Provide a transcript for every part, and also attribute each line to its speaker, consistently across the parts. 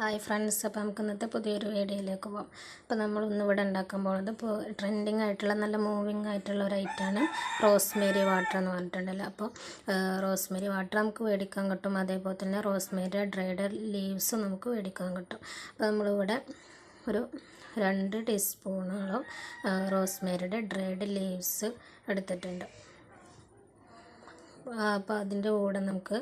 Speaker 1: Hi friends അപ്പോൾ നമുക്ക് ഇന്നത്തെ പുതിയൊരു വീഡിയോയിലേക്ക് പോകാം അപ്പോൾ നമ്മൾ ഒന്ന് ഇവിടെ ഉണ്ടാക്കാൻ പോകുന്നത് ഇപ്പോൾ ട്രെൻഡിങ് ആയിട്ടുള്ള നല്ല മൂവിങ് ആയിട്ടുള്ള ഒരു ഐറ്റമാണ് റോസ്മേരി വാട്ടർ എന്ന് പറഞ്ഞിട്ടുണ്ടല്ലോ. അപ്പോൾ റോസ്മേരി വാട്ടർ നമുക്ക് മേടിക്കാൻ കിട്ടും. അതേപോലെ തന്നെ റോസ്മേരി ഡ്രൈഡ് ലീവ്സ് നമുക്ക് മേടിക്കാൻ കിട്ടും. അപ്പോൾ നമ്മളിവിടെ ഒരു രണ്ട് ടീസ്പൂണോളം റോസ്മേരിയുടെ ഡ്രൈഡ് ലീവ്സ് എടുത്തിട്ടുണ്ട്. അപ്പോൾ അതിന്റെ കൂടെ നമുക്ക്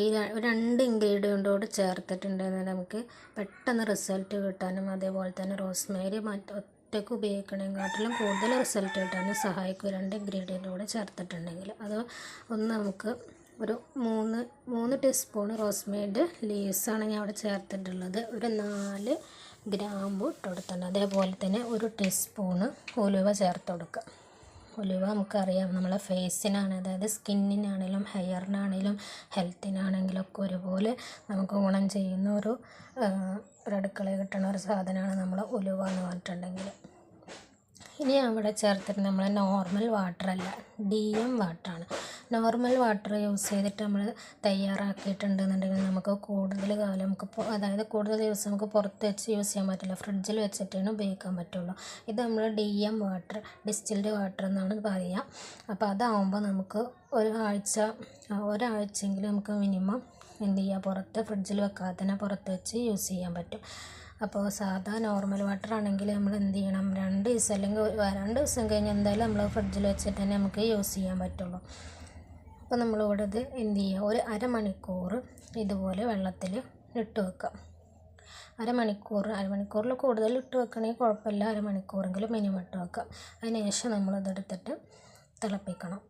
Speaker 1: ഈ രണ്ട് ഇൻഗ്രീഡിയന്റ് കൂടെ ചേർത്തിട്ടുണ്ടെങ്കിൽ നമുക്ക് പെട്ടെന്ന് റിസൾട്ട് കിട്ടാനും അതേപോലെ തന്നെ റോസ്മേരി മറ്റ് ഒറ്റയ്ക്ക് ഉപയോഗിക്കണേക്കാട്ടിലും കൂടുതൽ റിസൾട്ട് കിട്ടാനും സഹായിക്കും രണ്ട് ഇൻഗ്രീഡിയന്റ് കൂടെ ചേർത്തിട്ടുണ്ടെങ്കിൽ. അത് ഒന്ന് നമുക്ക് ഒരു മൂന്ന് മൂന്ന് ടീസ്പൂൺ റോസ്മേഡ് ലീവ്സാണ് ഞാൻ അവിടെ ചേർത്തിട്ടുള്ളത്. ഒരു നാല് ഗ്രാമ്പു ഇട്ട് കൊടുത്തിട്ടുണ്ട്. അതേപോലെ തന്നെ ഒരു ടീസ്പൂണ് ഉലുവ ചേർത്ത് കൊടുക്കുക. ഒലിവ നമുക്കറിയാം. നമ്മളെ ഫേസിനാണ് അതായത് സ്കിന്നിനാണെങ്കിലും ഹെയറിനാണെങ്കിലും ഹെൽത്തിനാണെങ്കിലും ഒക്കെ ഒരുപോലെ നമുക്ക് ഗുണം ചെയ്യുന്ന ഒരു ഒരു അടുക്കളയിൽ കിട്ടുന്ന ഒരു സാധനമാണ് നമ്മൾ ഉലുവ എന്ന് പറഞ്ഞിട്ടുണ്ടെങ്കിൽ. ഇനി അവിടെ ചേർത്തിട്ട് നമ്മൾ നോർമൽ വാട്ടറല്ല ഡി എം വാട്ടറാണ് നോർമൽ വാട്ടർ യൂസ് ചെയ്തിട്ട് നമ്മൾ തയ്യാറാക്കിയിട്ടുണ്ടെന്നുണ്ടെങ്കിൽ നമുക്ക് കൂടുതൽ കാലം നമുക്ക് അതായത് കൂടുതൽ ദിവസം നമുക്ക് പുറത്ത് വെച്ച് യൂസ് ചെയ്യാൻ പറ്റില്ല. ഫ്രിഡ്ജിൽ വെച്ചിട്ടാണ് ഉപയോഗിക്കാൻ പറ്റുള്ളൂ. ഇത് നമ്മൾ D M water distilled water എന്നാണ് പറയുക അപ്പോൾ അതാവുമ്പോൾ നമുക്ക് ഒരാഴ്ച ഒരാഴ്ചയെങ്കിലും നമുക്ക് മിനിമം എന്ത് ചെയ്യുക പുറത്ത് ഫ്രിഡ്ജിൽ വെക്കാതെ തന്നെ പുറത്ത് വെച്ച് യൂസ് ചെയ്യാൻ പറ്റും. അപ്പോൾ സാധാ നോർമൽ വാട്ടർ ആണെങ്കിൽ നമ്മൾ എന്ത് ചെയ്യണം? രണ്ട് ദിവസം അല്ലെങ്കിൽ രണ്ട് ദിവസം കഴിഞ്ഞ് എന്തായാലും നമ്മൾ ഫ്രിഡ്ജിൽ വെച്ചിട്ട് തന്നെ നമുക്ക് യൂസ് ചെയ്യാൻ പറ്റുള്ളൂ. അപ്പോൾ നമ്മളിവിടെ ഇത് എന്ത് ചെയ്യുക ഒരു അരമണിക്കൂർ ഇതുപോലെ വെള്ളത്തിൽ ഇട്ട് വെക്കാം. അരമണിക്കൂർ അരമണിക്കൂറിൽ കൂടുതൽ ഇട്ട് വെക്കണമെങ്കിൽ കുഴപ്പമില്ല. അരമണിക്കൂറെങ്കിലും മിനിമം ഇട്ട് വെക്കാം. അതിന് ശേഷം നമ്മളിതെടുത്തിട്ട് തിളപ്പിക്കണം.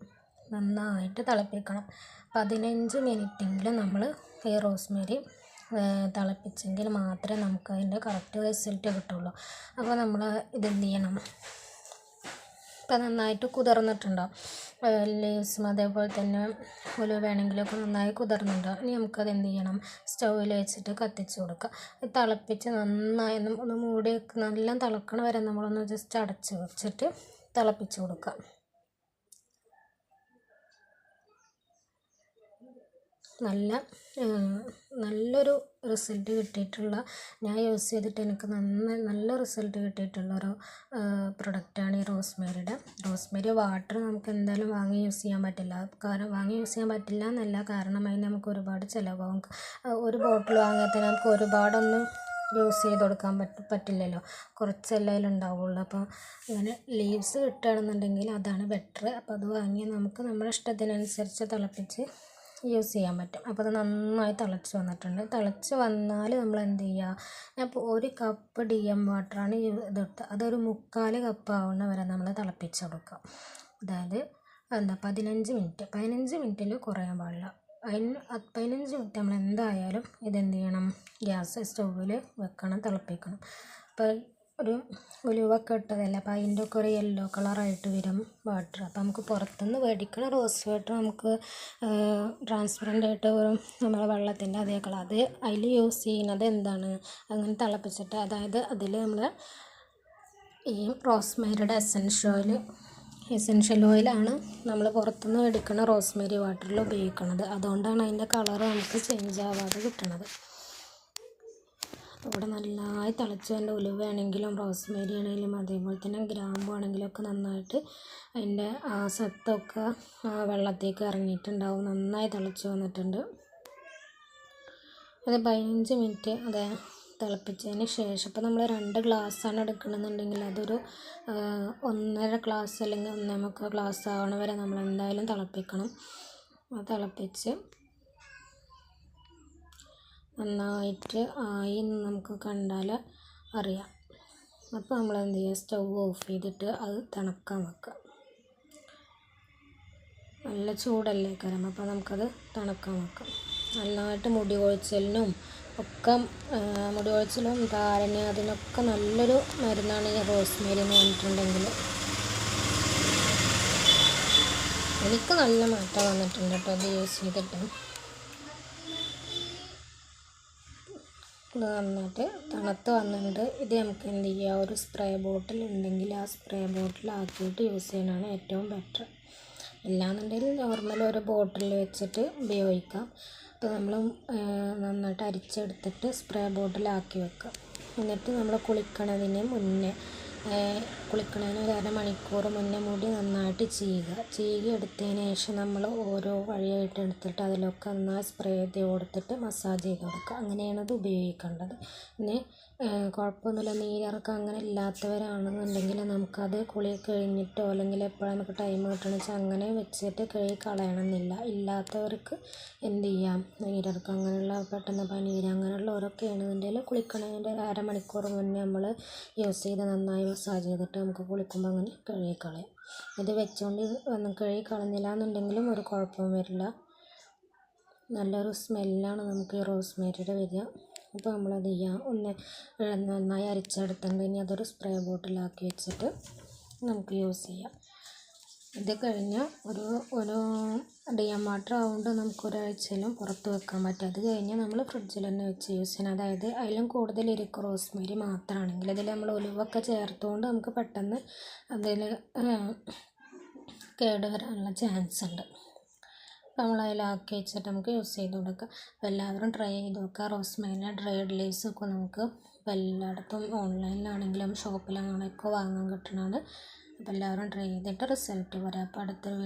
Speaker 1: നന്നായിട്ട് തിളപ്പിക്കണം. പതിനഞ്ച് മിനിറ്റെങ്കിലും നമ്മൾ ഈ റോസ്മേരി തിളപ്പിച്ചെങ്കിൽ മാത്രമേ നമുക്ക് അതിന്റെ കറക്റ്റ് റിസൾട്ട് കിട്ടുള്ളൂ. അപ്പോൾ നമ്മൾ ഇതെന്ത് ചെയ്യണം? ഇപ്പം നന്നായിട്ട് കുതിർന്നിട്ടുണ്ടാവും ലീവ്സും അതേപോലെ തന്നെ ഉലുവ വേണമെങ്കിലൊക്കെ നന്നായി കുതിർന്നിട്ടുണ്ടാവും ഇനി നമുക്കത് എന്ത് ചെയ്യണം? സ്റ്റൗവിൽ വെച്ചിട്ട് കത്തിച്ച് കൊടുക്കുക. തിളപ്പിച്ച് നന്നായി ഒന്ന് മൂടി നല്ല തിളക്കണ വരെ നമ്മളൊന്ന് ജസ്റ്റ് അടച്ച് വെച്ചിട്ട് തിളപ്പിച്ച് കൊടുക്കുക. നല്ല നല്ലൊരു റിസൾട്ട് കിട്ടിയിട്ടുള്ള ഞാൻ യൂസ് ചെയ്തിട്ട് എനിക്ക് നന്ന നല്ല റിസൾട്ട് കിട്ടിയിട്ടുള്ള ഒരു പ്രൊഡക്റ്റാണ് ഈ റോസ്മേരിയുടെ. റോസ്മേരി വാട്ടർ നമുക്ക് എന്തായാലും വാങ്ങി യൂസ് ചെയ്യാൻ പറ്റില്ല. കാരണം വാങ്ങി യൂസ് ചെയ്യാൻ പറ്റില്ല എന്നല്ല കാരണം നമുക്ക് ഒരുപാട് ചിലവാകും. ഒരു ബോട്ടിൽ വാങ്ങിയാൽ തന്നെ നമുക്ക് ഒരുപാടൊന്നും യൂസ് ചെയ്ത് കൊടുക്കാൻ പറ്റ പറ്റില്ലല്ലോ. കുറച്ചല്ലേ ഉണ്ടാവുള്ളൂ. അപ്പോൾ ഇങ്ങനെ ലീവ്സ് കിട്ടുകയാണെന്നുണ്ടെങ്കിൽ അതാണ് ബെറ്റർ അപ്പോൾ അത് വാങ്ങി നമുക്ക് നമ്മുടെ ഇഷ്ടത്തിനനുസരിച്ച് തിളപ്പിച്ച് യൂസ് ചെയ്യാൻ പറ്റും. അപ്പോൾ അത് നന്നായി തിളച്ച് വന്നിട്ടുണ്ട്. തിളച്ച് വന്നാൽ നമ്മൾ എന്ത് ചെയ്യുക ഞാൻ ഇപ്പോൾ ഒരു കപ്പ് ഡി എം വാട്ടറാണ് ഇതെടുത്തത് അതൊരു മുക്കാൽ കപ്പ് ആവുന്ന വരെ നമ്മൾ തിളപ്പിച്ച് കൊടുക്കുക അതായത് എന്താ പതിനഞ്ച് മിനിറ്റ് പതിനഞ്ച് മിനിറ്റിൽ കുറയാൻ പാടില്ല. അതിന് പതിനഞ്ച് മിനിറ്റ് നമ്മൾ എന്തായാലും ഇതെന്ത് ചെയ്യണം? ഗ്യാസ് സ്റ്റൗവിൽ വെക്കണം തിളപ്പിക്കണം. അപ്പോൾ ഒരു ഉലുവൊക്കെ ഇട്ടതല്ലേ? അപ്പോൾ അതിന്റെ ഒക്കെ ഒരു യെല്ലോ കളറായിട്ട് വരും വാട്ടർ അപ്പോൾ നമുക്ക് പുറത്തുനിന്ന് മേടിക്കണ റോസ് വാട്ടർ നമുക്ക് ട്രാൻസ്പെറന്റ് ആയിട്ട് നമ്മളെ വെള്ളത്തിന്റെ അതേ കളർ അത് അതിൽ യൂസ് ചെയ്യുന്നത് എന്താണ്? അങ്ങനെ തിളപ്പിച്ചിട്ട് അതായത് അതിൽ നമ്മൾ ഈ റോസ്മേരിയുടെ എസൻഷ്യൽ ഓയിൽ എസൻഷ്യൽ ഓയിലാണ് നമ്മൾ പുറത്തുനിന്ന് മേടിക്കുന്ന റോസ്മേരി വാട്ടറിൽ ഉപയോഗിക്കുന്നത് അതുകൊണ്ടാണ് അതിന്റെ കളർ നമുക്ക് ചേഞ്ച് ആവാതെ കിട്ടണത്. ഇവിടെ നന്നായി തിളച്ച് അതിന്റെ ഉലുവയാണെങ്കിലും റോസ്മേരി ആണെങ്കിലും അതേപോലെ തന്നെ ഗ്രാമ്പു ആണെങ്കിലും ഒക്കെ നന്നായിട്ട് അതിന്റെ ആ സത്തൊക്കെ ആ വെള്ളത്തേക്ക് ഇറങ്ങിയിട്ടുണ്ടാവും. നന്നായി തിളച്ച് വന്നിട്ടുണ്ട്. അത് പതിനഞ്ച് മിനിറ്റ് അത് തിളപ്പിച്ചതിന് ശേഷം ഇപ്പോൾ നമ്മൾ രണ്ട് ഗ്ലാസ്സാണ് എടുക്കണമെന്നുണ്ടെങ്കിൽ അതൊരു ഒന്നര ഗ്ലാസ് അല്ലെങ്കിൽ ഒന്നേ മുക്കാൽ ഗ്ലാസ് ആവണ വരെ നമ്മൾ എന്തായാലും തിളപ്പിക്കണം. തിളപ്പിച്ച് നന്നായിട്ട് ആയി എന്ന് നമുക്ക് കണ്ടാൽ അറിയാം. അപ്പോൾ നമ്മൾ എന്ത് ചെയ്യുക? സ്റ്റൗ ഓഫ് ചെയ്തിട്ട് അത് തണുക്കാൻ വെക്കുക. നല്ല ചൂടല്ലേ കാരണം അപ്പോൾ നമുക്കത് തണുക്കാൻ വെക്കാം. നന്നായിട്ട് മുടി കൊഴിച്ചലിനും ഒക്കെ മുടി കൊഴിച്ചിലും ധാരണ അതിനൊക്കെ നല്ലൊരു മരുന്നാണ് ഈ റോസ്മേരി എന്ന് പറഞ്ഞിട്ടുണ്ടെങ്കിൽ. എനിക്ക് നല്ല മാറ്റം വന്നിട്ടുണ്ട് കേട്ടോ അത് യൂസ് ചെയ്തിട്ട്. ഇത് നന്നായിട്ട് തണുത്ത് വന്നിട്ടുണ്ട്. ഇത് നമുക്ക് എന്ത് ചെയ്യുക ഒരു സ്പ്രേ ബോട്ടിൽ ഉണ്ടെങ്കിൽ ആ സ്പ്രേ ബോട്ടിൽ ആക്കിയിട്ട് യൂസ് ചെയ്യാനാണ് ഏറ്റവും ബെറ്റർ അല്ലാന്നുണ്ടെങ്കിൽ നോർമൽ ഒരു ബോട്ടിൽ വെച്ചിട്ട് ഉപയോഗിക്കാം. അപ്പോൾ നമ്മൾ നന്നായിട്ട് അരിച്ചെടുത്തിട്ട് സ്പ്രേ ബോട്ടിലാക്കി വെക്കാം. എന്നിട്ട് നമ്മൾ കുളിക്കണതിന് മുന്നേ കുളിക്കണതിന് ഒരു അരമണിക്കൂർ മുന്നേ മുടി നന്നായിട്ട് ചീകുക ചീകി എടുത്തതിന് ശേഷം നമ്മൾ ഓരോ വഴിയായിട്ട് എടുത്തിട്ട് അതിലൊക്കെ നന്നായി സ്പ്രേ ചെയ്ത് കൊടുത്തിട്ട് മസാജ് ചെയ്ത് കൊടുക്കുക. അങ്ങനെയാണ് അത് ഉപയോഗിക്കേണ്ടത്. പിന്നെ കുഴപ്പമൊന്നുമില്ല നീരിറക്കം അങ്ങനെ ഇല്ലാത്തവരാണെന്നുണ്ടെങ്കിൽ നമുക്കത് കുളി കഴിഞ്ഞിട്ടോ അല്ലെങ്കിൽ എപ്പോഴാണ് നമുക്ക് ടൈം കിട്ടണമെന്ന് വെച്ചാൽ അങ്ങനെ വെച്ചിട്ട് കഴുകി കളയണമെന്നില്ല. ഇല്ലാത്തവർക്ക് എന്ത് ചെയ്യാം? നീരിറക്കം അങ്ങനെയുള്ള പെട്ടെന്ന് പനീര് അങ്ങനെയുള്ളവരൊക്കെ ആണെന്നുണ്ടെങ്കിൽ കുളിക്കണതിന്റെ അരമണിക്കൂർ മുന്നേ നമ്മൾ യൂസ് ചെയ്ത് നന്നായി മസാജ് ചെയ്തിട്ട് നമുക്ക് കുളിക്കുമ്പോൾ അങ്ങനെ കഴുകി കളയാം. ഇത് വെച്ചുകൊണ്ട് കഴുകി കളഞ്ഞില്ല എന്നുണ്ടെങ്കിലും ഒരു കുഴപ്പവും വരില്ല. നല്ലൊരു സ്മെല്ലാണ് നമുക്ക് ഈ റോസ്മേരിയുടെ വരിക. അപ്പോൾ നമ്മളത് ചെയ്യാം ഒന്ന് നന്നായി അരിച്ചെടുത്തിട്ടുണ്ട്. ഇനി അതൊരു സ്പ്രേ ബോട്ടിലാക്കി വെച്ചിട്ട് നമുക്ക് യൂസ് ചെയ്യാം. ഇത് കഴിഞ്ഞ് ഒരു ഒരു ഡിയം വാട്ടർ ആവുകൊണ്ട് നമുക്ക് ഒരാഴ്ചയിലും പുറത്ത് വെക്കാൻ പറ്റും. അത് കഴിഞ്ഞ് നമ്മൾ ഫ്രിഡ്ജിൽ തന്നെ വെച്ച് യൂസ് ചെയ്യണം. അതായത് അതിലും കൂടുതൽ ഇരിക്കും റോസ്മേരി മാത്രമാണെങ്കിൽ അതിൽ നമ്മൾ ഒലിവൊക്കെ ചേർത്തുകൊണ്ട് നമുക്ക് പെട്ടെന്ന് അതിൽ കേട് വരാനുള്ള ചാൻസ് ഉണ്ട്. നമ്മൾ അതിലാക്കി വെച്ചിട്ട് നമുക്ക് യൂസ് ചെയ്ത് കൊടുക്കുക അപ്പോൾ എല്ലാവരും ട്രൈ ചെയ്ത് നോക്കുക. റോസ്മേരിന്റെ ഡ്രൈഡ് ലീവ്സ് ഒക്കെ നമുക്ക് ഇപ്പോൾ എല്ലായിടത്തും ഓൺലൈനിലാണെങ്കിലും ഷോപ്പിലാണെങ്കിലും ഒക്കെ വാങ്ങാൻ കിട്ടുന്നതാണ് അപ്പോൾ എല്ലാവരും ട്രൈ ചെയ്തിട്ട് റിസൾട്ട് പറയാം അപ്പോൾ അടുത്തൊരു